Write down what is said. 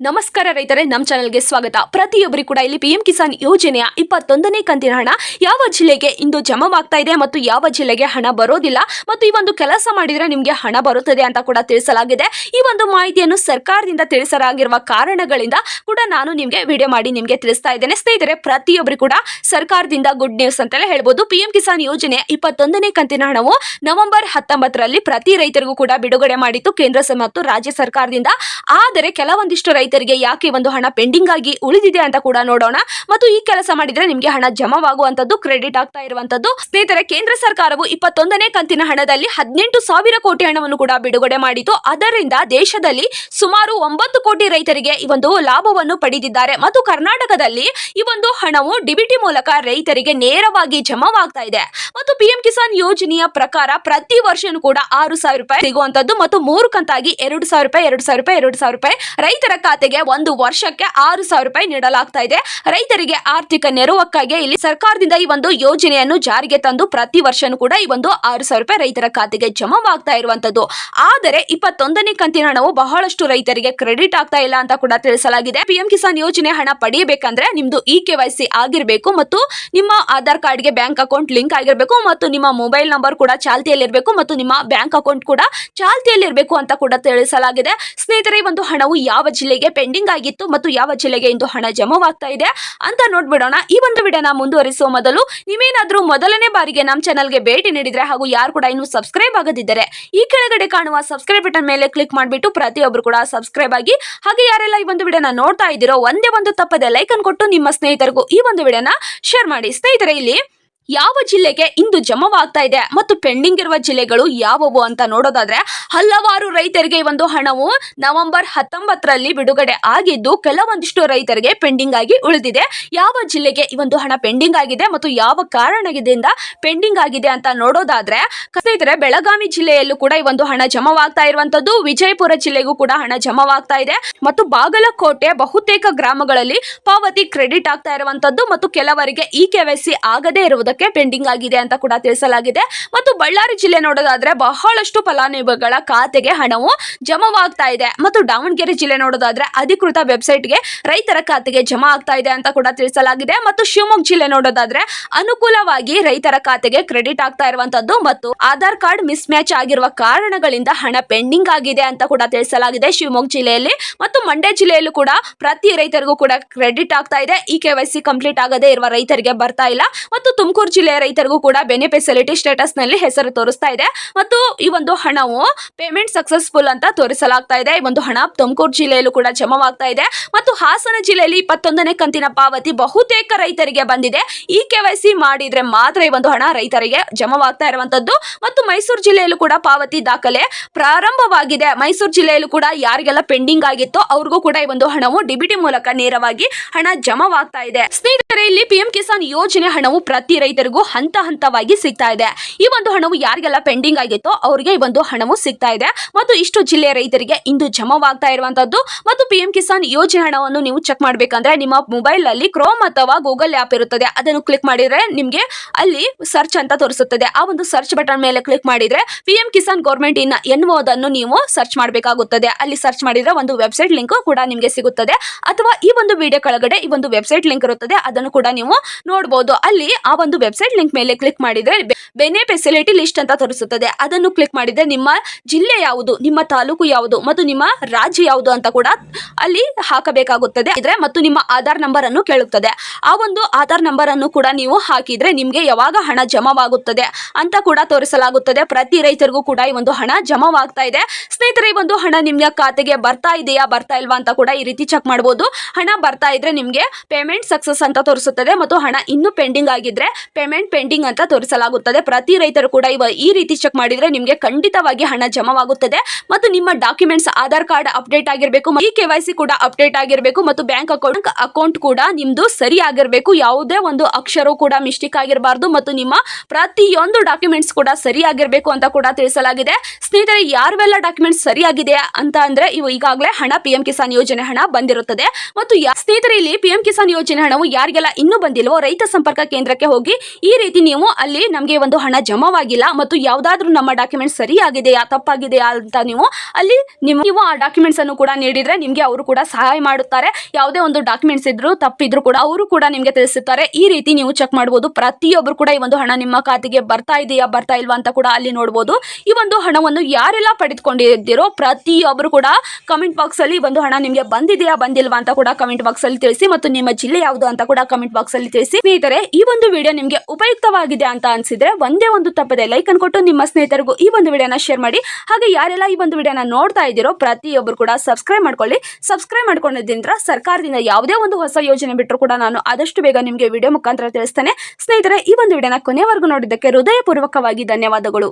ನಮಸ್ಕಾರ ರೈತರೇ ನಮ್ಮ ಚಾನಲ್ಗೆ ಸ್ವಾಗತ. ಪ್ರತಿಯೊಬ್ಬರಿಗೂ ಕೂಡ ಇಲ್ಲಿ ಪಿಎಂ ಕಿಸಾನ್ ಯೋಜನೆಯ ಇಪ್ಪತ್ತೊಂದನೇ ಕಂತಿನ ಹಣ ಯಾವ ಜಿಲ್ಲೆಗೆ ಇಂದು ಜಮವಾಗ್ತಾ ಇದೆ ಮತ್ತು ಯಾವ ಜಿಲ್ಲೆಗೆ ಹಣ ಬರೋದಿಲ್ಲ ಮತ್ತು ಈ ಒಂದು ಕೆಲಸ ಮಾಡಿದರೆ ನಿಮಗೆ ಹಣ ಬರುತ್ತದೆ ಅಂತ ಕೂಡ ತಿಳಿಸಲಾಗಿದೆ. ಈ ಒಂದು ಮಾಹಿತಿಯನ್ನು ಸರ್ಕಾರದಿಂದ ತಿಳಿಸಲಾಗಿರುವ ಕಾರಣಗಳಿಂದ ಕೂಡ ನಾನು ನಿಮಗೆ ವಿಡಿಯೋ ಮಾಡಿ ನಿಮಗೆ ತಿಳಿಸ್ತಾ ಇದ್ದೇನೆ. ಸ್ನೇಹಿತರೆ, ಪ್ರತಿಯೊಬ್ಬರು ಕೂಡ ಸರ್ಕಾರದಿಂದ ಗುಡ್ ನ್ಯೂಸ್ ಅಂತಲೇ ಹೇಳ್ಬೋದು. ಪಿಎಂ ಕಿಸಾನ್ ಯೋಜನೆ ಇಪ್ಪತ್ತೊಂದನೇ ಕಂತಿನ ಹಣವು ನವೆಂಬರ್ ಹತ್ತೊಂಬತ್ತರಲ್ಲಿ ಪ್ರತಿ ರೈತರಿಗೂ ಕೂಡ ಬಿಡುಗಡೆ ಮಾಡಿತ್ತು. ಕೇಂದ್ರ ಮತ್ತು ರಾಜ್ಯ ಸರ್ಕಾರದಿಂದ. ಆದರೆ ಕೆಲವೊಂದಿಷ್ಟು ರೈತರಿಗೆ ಯಾಕೆ ಒಂದು ಹಣ ಪೆಂಡಿಂಗ್ ಆಗಿ ಉಳಿದಿದೆ ಅಂತ ಕೂಡ ನೋಡೋಣ. ಮತ್ತು ಈ ಕೆಲಸ ಮಾಡಿದ್ರೆ ನಿಮಗೆ ಹಣ ಜಮವಾಗುವಂತದ್ದು ಕ್ರೆಡಿಟ್ ಆಗ್ತಾ ಇರುವಂತದ್ದು ಸ್ನೇಹಿತರೆ, ಕೇಂದ್ರ ಸರ್ಕಾರವು ಇಪ್ಪತ್ತೊಂದನೇ ಕಂತಿನ ಹಣದಲ್ಲಿ ಹದಿನೆಂಟು ಸಾವಿರ ಕೋಟಿ ಹಣವನ್ನು ಕೂಡ ಬಿಡುಗಡೆ ಮಾಡಿತು ಅದರಿಂದ ದೇಶದಲ್ಲಿ ಸುಮಾರು ಒಂಬತ್ತು ಕೋಟಿ ರೈತರಿಗೆ ಈ ಒಂದು ಲಾಭವನ್ನು ಪಡೆದಿದ್ದಾರೆ. ಮತ್ತು ಕರ್ನಾಟಕದಲ್ಲಿ ಈ ಒಂದು ಹಣವು ಡಿಬಿಟಿ ಮೂಲಕ ರೈತರಿಗೆ ನೇರವಾಗಿ ಜಮವಾಗ್ತಾ ಇದೆ. ಮತ್ತು ಪಿಎಂ ಕಿಸಾನ್ ಯೋಜನೆಯ ಪ್ರಕಾರ ಪ್ರತಿ ವರ್ಷನೂ ಕೂಡ ಆರು ಸಾವಿರ ರೂಪಾಯಿ ಸಿಗುವಂತದ್ದು ಮತ್ತು ಮೂರು ಕಂತಾಗಿ ಎರಡು ಸಾವಿರ ರೂಪಾಯಿ, ಎರಡು ಸಾವಿರ ರೂಪಾಯಿ, ಎರಡು ಸಾವಿರ ರೂಪಾಯಿ ರೈತರ ಖಾತೆಗೆ ಒಂದು ವರ್ಷಕ್ಕೆ ಆರು ಸಾವಿರ ರೂಪಾಯಿ ನೀಡಲಾಗ್ತಾ ಇದೆ. ರೈತರಿಗೆ ಆರ್ಥಿಕ ನೆರವಕ್ಕಾಗಿ ಇಲ್ಲಿ ಸರ್ಕಾರದಿಂದ ಈ ಒಂದು ಯೋಜನೆಯನ್ನು ಜಾರಿಗೆ ತಂದು ಪ್ರತಿ ವರ್ಷನೂ ಕೂಡ ಈ ಒಂದು ಆರು ಸಾವಿರ ರೂಪಾಯಿ ರೈತರ ಖಾತೆಗೆ ಜಮಾವಾಗ್ತಾ ಇರುವಂತದ್ದು. ಆದರೆ ಇಪ್ಪತ್ತೊಂದನೇ ಕಂತಿನ ಹಣವು ಬಹಳಷ್ಟು ರೈತರಿಗೆ ಕ್ರೆಡಿಟ್ ಆಗ್ತಾ ಇಲ್ಲ ಅಂತ ಕೂಡ ತಿಳಿಸಲಾಗಿದೆ. ಪಿಎಂ ಕಿಸಾನ್ ಯೋಜನೆ ಹಣ ಪಡೆಯಬೇಕಂದ್ರೆ ನಿಮ್ದು ಇ ಕೆ ಆಗಿರಬೇಕು ಮತ್ತು ನಿಮ್ಮ ಆಧಾರ್ ಕಾರ್ಡ್ಗೆ ಬ್ಯಾಂಕ್ ಅಕೌಂಟ್ ಲಿಂಕ್ ಆಗಿರಬೇಕು ಮತ್ತು ನಿಮ್ಮ ಮೊಬೈಲ್ ನಂಬರ್ ಕೂಡ ಚಾಲ್ತಿಯಲ್ಲಿರಬೇಕು ಮತ್ತು ನಿಮ್ಮ ಬ್ಯಾಂಕ್ ಅಕೌಂಟ್ ಕೂಡ ಚಾಲ್ತಿಯಲ್ಲಿರಬೇಕು ಅಂತ ಕೂಡ ತಿಳಿಸಲಾಗಿದೆ. ಸ್ನೇಹಿತರೆ, ಈ ಒಂದು ಹಣವು ಯಾವ ಜಿಲ್ಲೆಗೆ ಪೆಂಡಿಂಗ್ ಆಗಿತ್ತು ಮತ್ತು ಯಾವ ಜಿಲ್ಲೆಗೆ ಇಂದು ಹಣ ಜಮವಾಗ್ತಾ ಇದೆ ಅಂತ ನೋಡ್ಬಿಡೋಣ. ಈ ಒಂದು ವಿಡಿಯೋನ ಮುಂದುವರಿಸುವ ಮೊದಲು ನೀವೇನಾದರೂ ಮೊದಲನೇ ಬಾರಿಗೆ ನಮ್ಮ ಚಾನಲ್ಗೆ ಭೇಟಿ ನೀಡಿದ್ರೆ ಹಾಗೂ ಯಾರು ಕೂಡ ಇನ್ನೂ ಸಬ್ಸ್ಕ್ರೈಬ್ ಆಗದಿದ್ದರೆ ಈ ಕೆಳಗಡೆ ಕಾಣುವ ಸಬ್ಸ್ಕ್ರೈಬ್ ಬಟನ್ ಮೇಲೆ ಕ್ಲಿಕ್ ಮಾಡಿಬಿಟ್ಟು ಪ್ರತಿಯೊಬ್ಬರು ಕೂಡ ಸಬ್ಸ್ಕ್ರೈಬ್ ಆಗಿ ಹಾಗೆ ಯಾರೆಲ್ಲ ಈ ಒಂದು ವಿಡಿಯೋನ ನೋಡ್ತಾ ಇದ್ದೀರೋ ಒಂದೇ ಒಂದು ತಪ್ಪದೆ ಲೈಕನ್ ಕೊಟ್ಟು ನಿಮ್ಮ ಸ್ನೇಹಿತರಿಗೂ ಈ ಒಂದು ವಿಡಿಯೋನ ಶೇರ್ ಮಾಡಿ. ಸ್ನೇಹಿತರೆ, ಇಲ್ಲಿ ಯಾವ ಜಿಲ್ಲೆಗೆ ಇಂದು ಜಮವಾಗ್ತಾ ಇದೆ ಮತ್ತು ಪೆಂಡಿಂಗ್ ಇರುವ ಜಿಲ್ಲೆಗಳು ಯಾವುವು ಅಂತ ನೋಡೋದಾದ್ರೆ ಹಲವಾರು ರೈತರಿಗೆ ಈ ಒಂದು ಹಣವು ನವೆಂಬರ್ ಹತ್ತೊಂಬತ್ತರಲ್ಲಿ ಬಿಡುಗಡೆ ಆಗಿದ್ದು ಕೆಲವೊಂದಿಷ್ಟು ರೈತರಿಗೆ ಪೆಂಡಿಂಗ್ ಆಗಿ ಉಳಿದಿದೆ. ಯಾವ ಜಿಲ್ಲೆಗೆ ಈ ಒಂದು ಹಣ ಪೆಂಡಿಂಗ್ ಆಗಿದೆ ಮತ್ತು ಯಾವ ಕಾರಣದಿಂದ ಪೆಂಡಿಂಗ್ ಆಗಿದೆ ಅಂತ ನೋಡೋದಾದ್ರೆ ಸ್ನೇಹಿತರೆ, ಬೆಳಗಾವಿ ಜಿಲ್ಲೆಯಲ್ಲೂ ಕೂಡ ಈ ಒಂದು ಹಣ ಜಮವಾಗ್ತಾ ಇರುವಂತದ್ದು ವಿಜಯಪುರ ಜಿಲ್ಲೆಗೂ ಕೂಡ ಹಣ ಜಮವಾಗ್ತಾ ಇದೆ. ಮತ್ತು ಬಾಗಲಕೋಟೆ ಬಹುತೇಕ ಗ್ರಾಮಗಳಲ್ಲಿ ಪಾವತಿ ಕ್ರೆಡಿಟ್ ಆಗ್ತಾ ಇರುವಂತದ್ದು ಮತ್ತು ಕೆಲವರಿಗೆ ಇ ಕೆವೈಸಿ ಆಗದೇ ಇರುವುದಕ್ಕೆ ಪೆಂಡಿಂಗ್ ಆಗಿದೆ ಅಂತ ಕೂಡ ತಿಳಿಸಲಾಗಿದೆ. ಮತ್ತು ಬಳ್ಳಾರಿ ಜಿಲ್ಲೆ ನೋಡೋದಾದ್ರೆ ಬಹಳಷ್ಟು ಫಲಾನುಭವಿಗಳ ಖಾತೆಗೆ ಹಣವು ಜಮಾವಾಗ್ತಾ ಇದೆ. ಮತ್ತು ದಾವಣಗೆರೆ ಜಿಲ್ಲೆ ನೋಡೋದಾದ್ರೆ ಅಧಿಕೃತ ವೆಬ್ಸೈಟ್ಗೆ ರೈತರ ಖಾತೆಗೆ ಜಮಾ ಆಗ್ತಾ ಇದೆ ಅಂತ ಕೂಡ ತಿಳಿಸಲಾಗಿದೆ. ಮತ್ತು ಶಿವಮೊಗ್ಗ ಜಿಲ್ಲೆ ನೋಡೋದಾದ್ರೆ ಅನುಕೂಲವಾಗಿ ರೈತರ ಖಾತೆಗೆ ಕ್ರೆಡಿಟ್ ಆಗ್ತಾ ಇರುವಂತದ್ದು ಮತ್ತು ಆಧಾರ್ ಕಾರ್ಡ್ ಮಿಸ್ ಮ್ಯಾಚ್ ಆಗಿರುವ ಕಾರಣಗಳಿಂದ ಹಣ ಪೆಂಡಿಂಗ್ ಆಗಿದೆ ಅಂತ ಕೂಡ ತಿಳಿಸಲಾಗಿದೆ ಶಿವಮೊಗ್ಗ ಜಿಲ್ಲೆಯಲ್ಲಿ. ಮತ್ತು ಮಂಡ್ಯ ಜಿಲ್ಲೆಯಲ್ಲೂ ಕೂಡ ಪ್ರತಿ ರೈತರಿಗೂ ಕೂಡ ಕ್ರೆಡಿಟ್ ಆಗ್ತಾ ಇದೆ. ಈ ಕೆ ವೈ ಸಿ ಕಂಪ್ಲೀಟ್ ಆಗದೇ ಇರುವ ರೈತರಿಗೆ ಬರ್ತಾ ಇಲ್ಲ. ಮತ್ತು ತುಮಕೂರು ಜಿಲ್ಲೆಯ ರೈತರಿಗೂ ಕೂಡ ಬೆನಿಫಿಸಿಲಿಟಿ ಸ್ಟೇಟಸ್ನಲ್ಲಿ ಹೆಸರು ತೋರಿಸ್ತಾ ಇದೆ. ಮತ್ತು ಈ ಒಂದು ಹಣವು ಪೇಮೆಂಟ್ ಸಕ್ಸಸ್ಫುಲ್ ಅಂತ ತೋರಿಸಲಾಗ್ತಾ ಇದೆ. ಈ ಒಂದು ಹಣ ತುಮಕೂರು ಜಿಲ್ಲೆಯಲ್ಲೂ ಕೂಡ ಜಮವಾಗ್ತಾ ಇದೆ. ಮತ್ತು ಹಾಸನ ಜಿಲ್ಲೆಯಲ್ಲಿ ಇಪ್ಪತ್ತೊಂದನೇ ಕಂತಿನ ಪಾವತಿ ಬಹುತೇಕ ರೈತರಿಗೆ ಬಂದಿದೆ. ಈ ಕೆ ಮಾಡಿದ್ರೆ ಮಾತ್ರ ಈ ಒಂದು ಹಣ ರೈತರಿಗೆ ಜಮವಾಗ್ತಾ ಇರುವಂತದ್ದು. ಮತ್ತು ಮೈಸೂರು ಜಿಲ್ಲೆಯಲ್ಲೂ ಕೂಡ ಪಾವತಿ ದಾಖಲೆ ಪ್ರಾರಂಭವಾಗಿದೆ. ಮೈಸೂರು ಜಿಲ್ಲೆಯಲ್ಲೂ ಕೂಡ ಯಾರಿಗೆಲ್ಲ ಪೆಂಡಿಂಗ್ ಆಗಿತ್ತೋ ಅವ್ರಿಗೂ ಕೂಡ ಈ ಒಂದು ಹಣವು ಡಿಬಿಟಿ ಮೂಲಕ ನೇರವಾಗಿ ಹಣ ಜಮವಾಗ್ತಾ ಇದೆ. ಸ್ನೇಹಿತರೆ, ಇಲ್ಲಿ ಪಿಎಂ ಕಿಸಾನ್ ಯೋಜನೆ ಹಣವು ಪ್ರತಿ ರೈತರಿಗೂ ಹಂತ ಹಂತವಾಗಿ ಸಿಗ್ತಾ ಇದೆ. ಈ ಒಂದು ಹಣವು ಯಾರಿಗೆಲ್ಲ ಪೆಂಡಿಂಗ್ ಆಗಿತ್ತೋ ಅವರಿಗೆ ಈ ಒಂದು ಹಣವು ಸಿಗ್ತಾ ಇದೆ. ಮತ್ತು ಇಷ್ಟು ಜಿಲ್ಲೆಯ ರೈತರಿಗೆ ಇಂದು ಜಮಾವಾಗ್ತಾ ಇರುವಂತದ್ದು. ಮತ್ತು ಪಿಎಂ ಕಿಸಾನ್ ಯೋಜನೆ ಹಣವನ್ನು ನೀವು ಚೆಕ್ ಮಾಡಬೇಕಂದ್ರೆ ನಿಮ್ಮ ಮೊಬೈಲ್ ಅಲ್ಲಿ ಕ್ರೋಮ್ ಅಥವಾ ಗೂಗಲ್ ಆ್ಯಪ್ ಇರುತ್ತದೆ. ಅದನ್ನು ಕ್ಲಿಕ್ ಮಾಡಿದ್ರೆ ನಿಮಗೆ ಅಲ್ಲಿ ಸರ್ಚ್ ಅಂತ ತೋರಿಸುತ್ತದೆ. ಆ ಒಂದು ಸರ್ಚ್ ಬಟನ್ ಮೇಲೆ ಕ್ಲಿಕ್ ಮಾಡಿದ್ರೆ ಪಿಎಂ ಕಿಸಾನ್ ಗೌರ್ಮೆಂಟ್ ಇನ್ ಎನ್ನುವುದನ್ನು ನೀವು ಸರ್ಚ್ ಮಾಡಬೇಕಾಗುತ್ತದೆ. ಅಲ್ಲಿ ಸರ್ಚ್ ಮಾಡಿದ್ರೆ ಒಂದು ವೆಬ್ಸೈಟ್ ಲಿಂಕ್ ಕೂಡ ನಿಮಗೆ ಸಿಗುತ್ತದೆ. ಅಥವಾ ಈ ಒಂದು ವಿಡಿಯೋ ಕೆಳಗಡೆ ಈ ಒಂದು ವೆಬ್ಸೈಟ್ ಲಿಂಕ್ ಇರುತ್ತದೆ. ಅದನ್ನು ಕೂಡ ನೀವು ನೋಡಬಹುದು ಅಲ್ಲಿ ಆ ಒಂದು ವೆಬ್ಸೈಟ್ ಲಿಂಕ್ ಮೇಲೆ ಕ್ಲಿಕ್ ಮಾಡಿದ್ರೆ ಬೆನೆ ಫೆಸಿಲಿಟಿ ಲಿಸ್ಟ್ ಅಂತ ತೋರಿಸುತ್ತದೆ. ಅದನ್ನು ಕ್ಲಿಕ್ ಮಾಡಿದ್ರೆ ನಿಮ್ಮ ಜಿಲ್ಲೆ ಯಾವುದು, ನಿಮ್ಮ ತಾಲೂಕು ಯಾವುದು ಮತ್ತು ನಿಮ್ಮ ರಾಜ್ಯ ಯಾವುದು ಅಂತ ಕೂಡ ಅಲ್ಲಿ ಹಾಕಬೇಕಾಗುತ್ತದೆ. ಇದ್ರೆ ಮತ್ತು ನಿಮ್ಮ ಆಧಾರ್ ನಂಬರ್ ಅನ್ನು ಕೇಳುತ್ತದೆ. ಆ ಒಂದು ಆಧಾರ್ ನಂಬರ್ ಅನ್ನು ಕೂಡ ನೀವು ಹಾಕಿದ್ರೆ ನಿಮಗೆ ಯಾವಾಗ ಹಣ ಜಮವಾಗುತ್ತದೆ ಅಂತ ಕೂಡ ತೋರಿಸಲಾಗುತ್ತದೆ. ಪ್ರತಿ ರೈತರಿಗೂ ಕೂಡ ಈ ಒಂದು ಹಣ ಜಮಾವಾಗ್ತಾ ಇದೆ. ಸ್ನೇಹಿತರೆ, ಈ ಒಂದು ಹಣ ನಿಮ್ಮ ಖಾತೆಗೆ ಬರ್ತಾ ಇದೆಯಾ, ಬರ್ತಾ ಇಲ್ವಾ ಅಂತ ಕೂಡ ಈ ರೀತಿ ಚೆಕ್ ಮಾಡಬಹುದು ಹಣ ಬರ್ತಾ ಇದ್ರೆ ನಿಮ್ಗೆ ಪೇಮೆಂಟ್ ಸಕ್ಸಸ್ ಅಂತ ತೋರಿಸುತ್ತದೆ ಮತ್ತು ಹಣ ಇನ್ನೂ ಪೆಂಡಿಂಗ್ ಆಗಿದ್ರೆ ಪೇಮೆಂಟ್ ಪೆಂಡಿಂಗ್ ಅಂತ ತೋರಿಸಲಾಗುತ್ತದೆ. ಪ್ರತಿ ರೈತರು ಕೂಡ ಇವ ಈ ರೀತಿ ಚೆಕ್ ಮಾಡಿದ್ರೆ ನಿಮಗೆ ಖಂಡಿತವಾಗಿ ಹಣ ಜಮಾವಾಗುತ್ತದೆ. ಮತ್ತು ನಿಮ್ಮ ಡಾಕ್ಯುಮೆಂಟ್ಸ್, ಆಧಾರ್ ಕಾರ್ಡ್ ಅಪ್ಡೇಟ್ ಆಗಿರಬೇಕು ಈ ಕೆ ಕೂಡ ಅಪ್ಡೇಟ್ ಆಗಿರಬೇಕು ಮತ್ತು ಬ್ಯಾಂಕ್ ಅಕೌಂಟ್ ಅಕೌಂಟ್ ಕೂಡ ನಿಮ್ದು ಸರಿ ಆಗಿರಬೇಕು ಯಾವುದೇ ಒಂದು ಅಕ್ಷರ ಕೂಡ ಮಿಸ್ಟೇಕ್ ಆಗಿರಬಾರ್ದು ಮತ್ತು ನಿಮ್ಮ ಪ್ರತಿಯೊಂದು ಡಾಕ್ಯುಮೆಂಟ್ಸ್ ಕೂಡ ಸರಿ ಆಗಿರಬೇಕು ಅಂತ ಕೂಡ ತಿಳಿಸಲಾಗಿದೆ. ಸ್ನೇಹಿತರೆ ಯಾರೆಲ್ಲ ಡಾಕ್ಯುಮೆಂಟ್ಸ್ ಸರಿಯಾಗಿದೆ ಅಂತ ಅಂದ್ರೆ ಇವು ಈಗಾಗಲೇ ಹಣ ಪಿಎಂ ಕಿಸಾನ್ ಯೋಜನೆ ಹಣ ಬಂದಿರುತ್ತದೆ. ಮತ್ತು ಸ್ನೇಹಿತರೆ, ಇಲ್ಲಿ ಪಿಎಂ ಕಿಸಾನ್ ಯೋಜನೆ ಹಣವು ಯಾರಿಗೆಲ್ಲ ಇನ್ನೂ ಬಂದಿಲ್ವೋ ರೈತ ಸಂಪರ್ಕ ಕೇಂದ್ರಕ್ಕೆ ಹೋಗಿ ಈ ರೀತಿ ನೀವು ಅಲ್ಲಿ ನಮಗೆ ಒಂದು ಹಣ ಜಮವಾಗಿಲ್ಲ ಮತ್ತು ಯಾವುದಾದ್ರೂ ನಮ್ಮ ಡಾಕ್ಯುಮೆಂಟ್ಸ್ ಸರಿಯಾಗಿದೆಯಾ, ತಪ್ಪಾಗಿದೆಯಾ ಅಂತ ನೀವು ಅಲ್ಲಿ ನಿಮ್ಮ ನೀವು ಆ ಡಾಕ್ಯುಮೆಂಟ್ಸ್ ಅನ್ನು ಕೂಡ ನೀಡಿದರೆ ನಿಮಗೆ ಅವರು ಕೂಡ ಸಹಾಯ ಮಾಡುತ್ತಾರೆ. ಯಾವುದೇ ಒಂದು ಡಾಕ್ಯುಮೆಂಟ್ಸ್ ಇದ್ರು, ತಪ್ಪಿದ್ರು ಕೂಡ ಅವರು ಕೂಡ ನಿಮಗೆ ತಿಳಿಸುತ್ತಾರೆ. ಈ ರೀತಿ ನೀವು ಚೆಕ್ ಮಾಡಬಹುದು ಪ್ರತಿಯೊಬ್ಬರು ಕೂಡ ಈ ಒಂದು ಹಣ ನಿಮ್ಮ ಖಾತೆಗೆ ಬರ್ತಾ ಇದೆಯಾ, ಬರ್ತಾ ಇಲ್ವಾ ಅಂತ ಕೂಡ ಅಲ್ಲಿ ನೋಡಬಹುದು ಈ ಒಂದು ಹಣವನ್ನು ಯಾರೆಲ್ಲ ಪಡೆದುಕೊಂಡಿದ್ದೀರೋ ಪ್ರತಿಯೊಬ್ಬರು ಕೂಡ ಕಮೆಂಟ್ ಬಾಕ್ಸ್ ಅಲ್ಲಿ ಒಂದು ಹಣ ನಿಮಗೆ ಬಂದಿದೆಯಾ, ಬಂದಿಲ್ವಾ ಅಂತ ಕೂಡ ಕಮೆಂಟ್ ಬಾಕ್ಸ್ ಅಲ್ಲಿ ತಿಳಿಸಿ ಮತ್ತು ನಿಮ್ಮ ಜಿಲ್ಲೆ ಯಾವುದು ಅಂತ ಕೂಡ ಕಮೆಂಟ್ ಬಾಕ್ಸ್ ಅಲ್ಲಿ ತಿಳಿಸಿ. ಸ್ನೇಹಿತರೆ, ಈ ಒಂದು ವಿಡಿಯೋ ನಿಮಗೆ ಉಪಯುಕ್ತವಾಗಿದೆ ಅಂತ ಅನ್ಸಿದ್ರೆ ಒಂದೇ ಒಂದು ತಪ್ಪದೆ ಲೈಕ್ ಅನ್ಕೊಟ್ಟು ನಿಮ್ಮ ಸ್ನೇಹಿತರಿಗೂ ಈ ಒಂದು ವಿಡಿಯೋನ ಶೇರ್ ಮಾಡಿ. ಹಾಗೆ ಯಾರೆಲ್ಲ ಈ ಒಂದು ವಿಡಿಯೋನ ನೋಡ್ತಾ ಇದ್ದೀರೋ ಪ್ರತಿಯೊಬ್ಬರು ಕೂಡ ಸಬ್ಸ್ಕ್ರೈಬ್ ಮಾಡ್ಕೊಳ್ಳಿ. ಸಬ್ಸ್ಕ್ರೈಬ್ ಮಾಡ್ಕೊಳ್ಳೋದ್ರಿಂದ ಸರ್ಕಾರದಿಂದ ಯಾವುದೇ ಒಂದು ಹೊಸ ಯೋಜನೆ ಬಿಟ್ಟರು ಕೂಡ ನಾನು ಆದಷ್ಟು ಬೇಗ ನಿಮಗೆ ವಿಡಿಯೋ ಮುಖಾಂತರ ತಿಳಿಸ್ತೇನೆ. ಸ್ನೇಹಿತರೆ, ಈ ಒಂದು ವಿಡಿಯೋನ ಕೊನೆವರೆಗೂ ನೋಡಿದ್ದಕ್ಕೆ ಹೃದಯಪೂರ್ವಕವಾಗಿ ಧನ್ಯವಾದಗಳು.